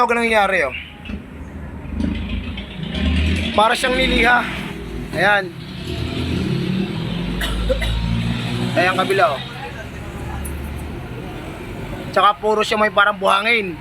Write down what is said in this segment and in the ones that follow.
Ano nangyayari oh? Para siyang niliha. Ayan. Ayan kabila oh. Tsaka puro siya may parang buhangin.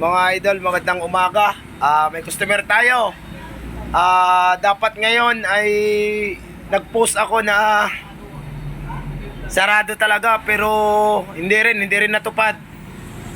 Mga idol, magandang umaga. Ah, may customer tayo. Ah, dapat ngayon ay nag-post ako na sarado talaga pero hindi rin, hindi rin natupad.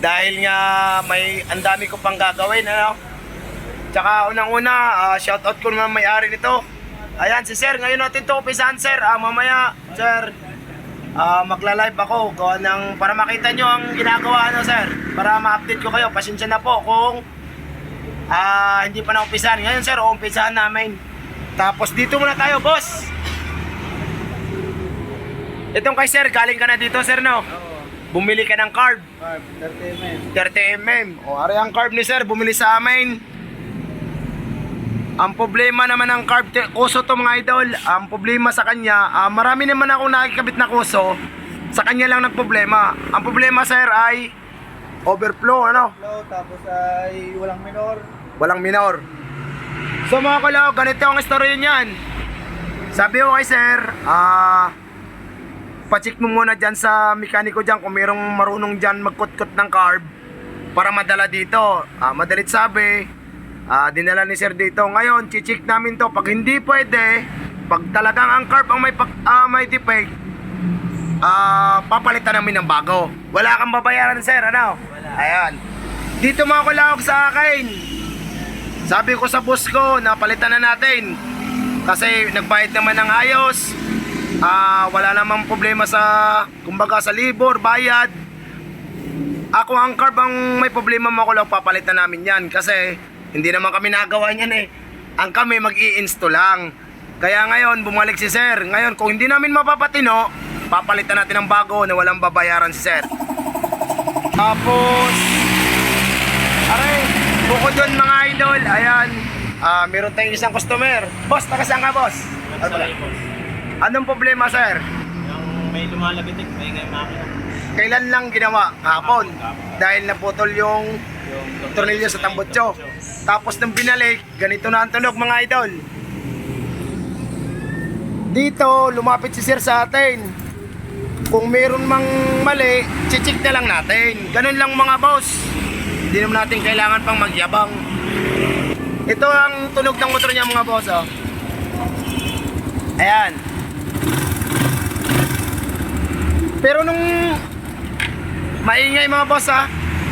Dahil nga may ang dami ko pang gagawin, ano? Tsaka unang-una, ah, shoutout ko naman may-ari nito. Ayan, si Sir, ngayon natin to umpisahan, Sir. Ah, mamaya, Sir, ah magla-live ako ng para makita nyo ang ginagawa ano sir para ma-update ko kayo pasensya na po kung ah hindi pa na umpisahan ngayon sir umpisahan namin tapos dito muna tayo boss itong kay sir galing ka na dito sir no bumili ka ng carb 30 mm. 30mm o ari ang carb ni sir bumili sa amin ang problema naman ng carb kuso to mga idol, ang problema sa kanya, ah, marami naman akong nakikabit na kuso, sa kanya lang nagproblema. Ang problema sir ay overflow, ano? Low, tapos ay walang minor. Walang minor. So mga kalaw, ganito ang istorya niyan. Sabi ko kay sir, ah, pacheck mo muna dyan sa mekaniko dyan kung mayroong marunong dyan magkut-kut ng carb para madala dito. Ah, madalit sabi, ah, dinala ni sir dito. Ngayon, chichik namin to. Pag hindi pwede, pag talagang ang carb ang may, ah, may defect, ah, papalitan namin ng bago. Wala kang babayaran sir, ano? Wala. Ayan. Dito mga kulawag sa akin. Sabi ko sa boss ko, napalitan na natin. Kasi nagbayad naman ng ayos. Ah, wala namang problema sa kumbaga sa libor, bayad. Ako ang carb ang may problema mo ko lang papalitan namin yan kasi hindi naman kami nagawa niyan eh. Ang kami mag-i-install lang. Kaya ngayon bumalik si sir. Ngayon kung hindi namin mapapatino, papalitan natin ng bago na walang babayaran si sir. Tapos Aray, bukod doon mga idol, ayan, ah meron tayong isang customer. Boss, taga saan ka, boss? Ano? Anong problema, sir? Yung may lumalabitik, may ngay makina. Kailan lang ginawa? Kahapon. Dahil naputol yung Yung tornilyo sa tambutso. Tapos nang binalik, ganito na ang tunog mga idol. Dito, lumapit si sir sa atin. Kung meron mang mali, chichik na lang natin. Ganun lang mga boss. Hindi naman natin kailangan pang magyabang. Ito ang tunog ng motor niya mga boss. Oh. Ayan. Pero nung maingay mga boss ha.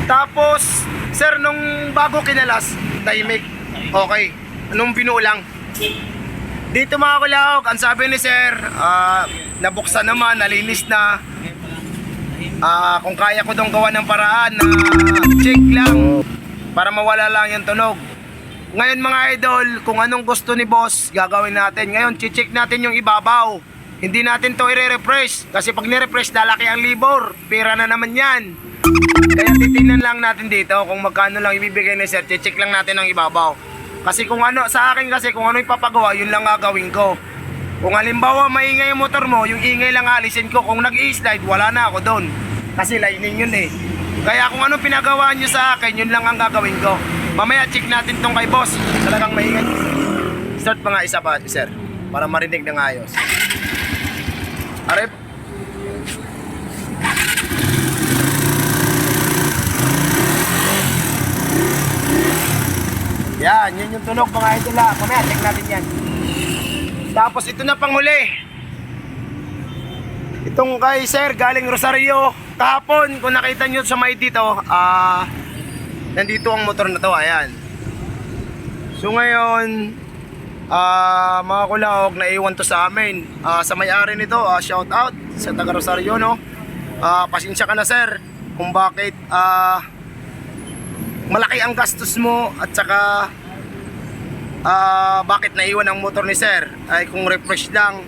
Tapos, sir, nung bago kinalas, tahimik. Okay. Nung binuo lang. Dito mga kulawag, ang sabi ni sir, ah, nabuksan naman, nalinis na. Ah, kung kaya ko dong gawa ng paraan na check lang para mawala lang yung tunog. Ngayon mga idol, kung anong gusto ni boss, gagawin natin. Ngayon, check natin yung ibabaw. Hindi natin to i-refresh kasi pag ni-refresh lalaki ang libor. Pira na naman yan. Kaya titingnan lang natin dito kung magkano lang ibibigay ni sir. Check lang natin ang ibabaw. Kasi kung ano, sa akin kasi kung ano ipapagawa, yun lang gagawin ko. Kung halimbawa maingay yung motor mo, yung ingay lang alisin ko. Kung nag-i-slide, wala na ako doon. Kasi lining yun eh. Kaya kung ano pinagawa nyo sa akin, yun lang ang gagawin ko. Mamaya check natin tong kay boss. Talagang maingay. Start pa nga isa pa, sir. Para marinig ng ayos. Arep. Yan, yun yung tunog mga idol ha. Mamaya, check natin yan. Tapos ito na panghuli. Itong kay sir, galing Rosario. Kahapon, kung nakita nyo sa may dito, ah, nandito ang motor na to, ayan. So ngayon, ah, mga kulawag, naiwan to sa amin. Ah, sa may-ari nito, ah, shout out sa taga Rosario, no? Ah, pasensya ka na sir, kung bakit, ah, malaki ang gastos mo at saka ah bakit naiwan ang motor ni sir ay kung refresh lang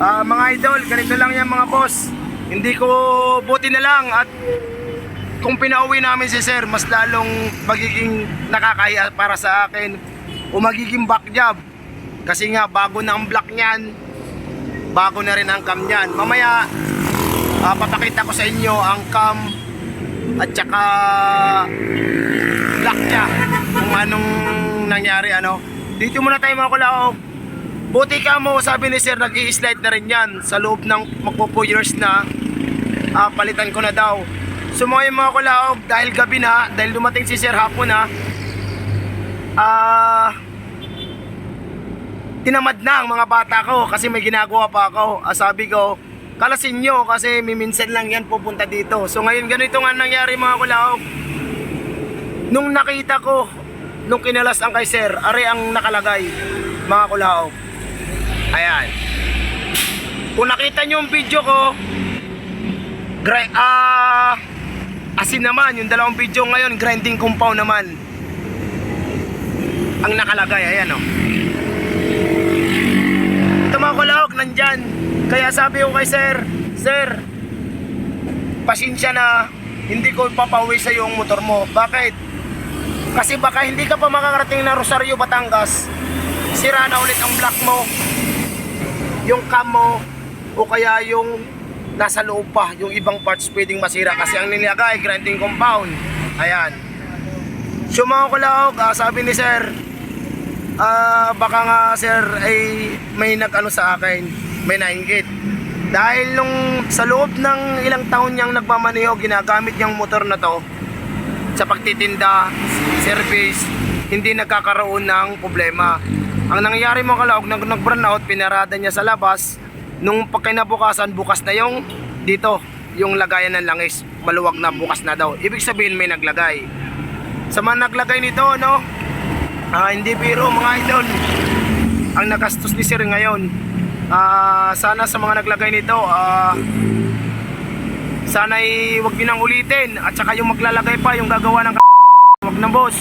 Ah, mga idol ganito lang yan mga boss hindi ko buti na lang at kung pinauwi namin si sir mas lalong magiging nakakaya para sa akin o magiging back job kasi nga bago na ang block niyan. Bago na rin ang cam niyan. Mamaya ah, papakita ko sa inyo ang cam at saka black niya. Kung anong nangyari ano. Dito muna tayo mga kulaog buti ka mo sabi ni sir nag slide na rin yan. Sa loob ng magpo 4 years na ah, palitan ko na daw. So mga mga kulaog dahil gabi na dahil dumating si sir hapon na ah tinamad na ang mga bata ko kasi may ginagawa pa ako. Ah, sabi ko, kalasin nyo kasi miminsan lang yan pupunta dito. So ngayon ganito nga nangyari mga kulaog. Nung nakita ko, nung kinalas ang kay sir, are ang nakalagay mga kulaog. Ayan. Kung nakita nyo yung video ko, gra- ah, asin naman, yung dalawang video ngayon, grinding compound naman. Ang nakalagay, ayan oh. Kulaog, nandyan. Kaya sabi ko kay sir, Sir, pasensya na, hindi ko papauwi sa yung motor mo. Bakit? Kasi baka hindi ka pa makakarating na Rosario, Batangas. Sira na ulit ang block mo. Yung cam mo, o kaya yung nasa loob pa, yung ibang parts pwedeng masira. Kasi ang nilagay, grinding compound. Ayan. So mga kulaog, ah, sabi ni sir, Ah, baka nga sir ay may nag-ano sa akin, may nainggit. Dahil nung sa loob ng ilang taon niyang nagmamaneho, ginagamit niyang motor na to sa pagtitinda, service, hindi nagkakaroon ng problema. Ang nangyari mo kalaog, nag nag-burn pinarada niya sa labas, nung pagkinabukasan, bukas na yung dito, yung lagayan ng langis, maluwag na bukas na daw. Ibig sabihin may naglagay. Sa mga naglagay nito, no, Ah, hindi biro mga idol. Ang nagastos ni Sir ngayon. Ah, sana sa mga naglagay nito, ah sana wag niyo nang ulitin at saka yung maglalagay pa yung gagawa ng wag na boss.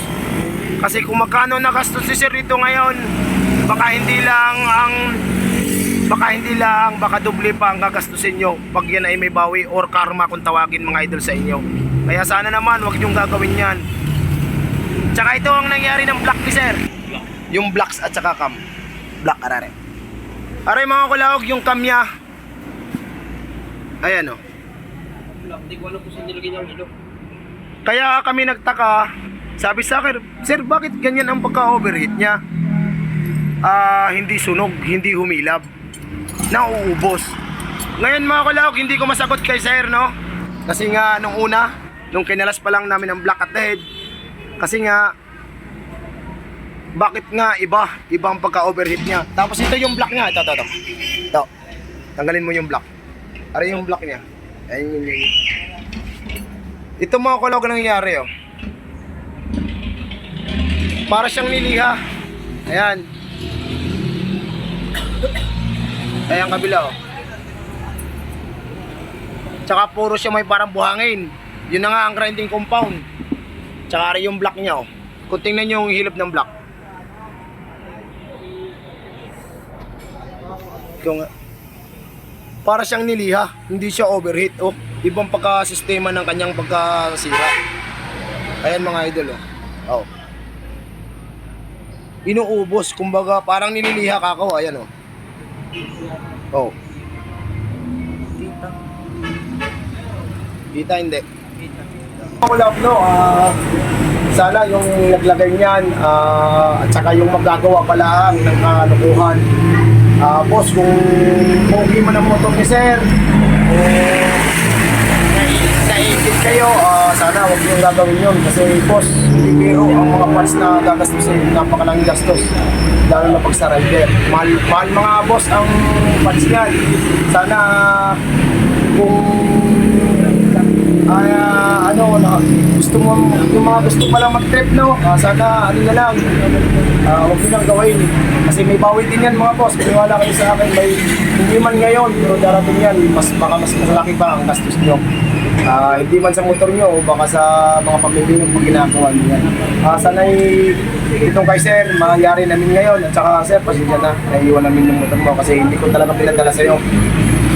Kasi kung magkano nagastos si Sir dito ngayon, baka hindi lang ang baka hindi lang baka doble pa ang gagastusin nyo pag yan ay may bawi or karma kung tawagin mga idol sa inyo. Kaya sana naman wag niyong gagawin yan. Tsaka ito ang nangyari ng black ni sir. Yung blacks at saka cam. Black arare. Aray mga kulaog, yung cam niya. Ayan o. Hindi ko alam kung saan nilagay niya ang ilo. Kaya kami nagtaka, sabi sa akin, Sir, bakit ganyan ang pagka-overheat niya? Ah, hindi sunog, hindi humilab. Nauubos. Ngayon mga kulaog, hindi ko masagot kay Sir, no? Kasi nga, nung una, nung kinalas pa lang namin ang black at the head, kasi nga, bakit nga iba? Iba ang pagka-overheat niya. Tapos ito yung black niya. Ito, ito, ito. Ito. Tanggalin mo yung black. Ara yung black niya. Ayun yung yung... Ito mga kulog ang nangyayari, oh. Para siyang niliha. Ayan. Ayan kabila, oh. Tsaka puro siya may parang buhangin. Yun na nga ang grinding compound. Tsaka yung black niya, oh. Kung tingnan nyo yung hilop ng black. Ito nga. Para siyang niliha, hindi siya overheat. Oh, ibang pagka-sistema ng kanyang pagkasira. Ayan mga idol, oh. Oh. Inuubos, kumbaga parang nililiha ka ako, ayan oh. Oh. Kita hindi. Wala no, ah sana yung naglagay niyan ah, at saka yung magagawa pala ng kalukuhan. Ah, boss, kung pogi mo ng motor ni sir, eh, nai- naisip kayo, ah, sana huwag yung gagawin yun kasi boss, hindi biro ang mga parts na gagastusin, napakalang gastos lalo na pag sa rider. Mahal, mahal mga boss ang parts niyan. Sana kung ah, ano na gusto mo yung mga gusto pa lang mag-trip no? Ah, sana ano na lang ah, huwag nyo lang gawin. Kasi may bawi din yan mga boss. Maniwala kayo sa akin may hindi man ngayon pero darating yan. Mas baka mas malaki pa ang gastos nyo Ah, hindi man sa motor nyo baka sa mga pamilya nyo pag ginagawa nyo yan. Ah, sana itong kay sir mangyari namin ngayon. At saka sir pasensya na. Naiiwan namin yung motor mo kasi hindi ko talaga pinadala sa'yo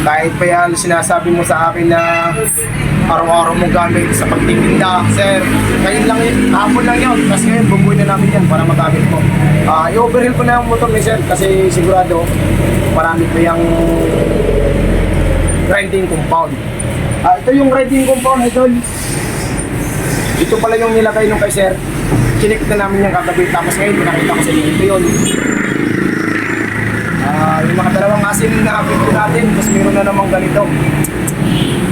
kahit pa yan sinasabi mo sa akin na araw-araw mong gamit sa pagtitinda, sir. Ngayon lang yun, hapon lang yun. Kasi ngayon, bumbuin na namin yan para magamit mo. Ah, i-overhaul ko na yung motor ni sir kasi sigurado marami pa yung grinding compound. Ah, ito yung grinding compound, idol. Ito pala yung nilagay nung kay sir. Chinik na namin yung kagabi. Tapos ngayon, pinakita ko sa inyo. Ito yun. Ah, yung mga dalawang asin na ko natin, tapos meron na namang ganito.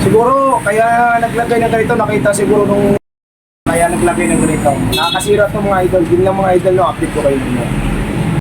Siguro, kaya naglagay ng ganito, nakita siguro nung kaya naglagay ng ganito. Nakakasira to mga idol. Yun lang mga idol no, update ko kayo nyo.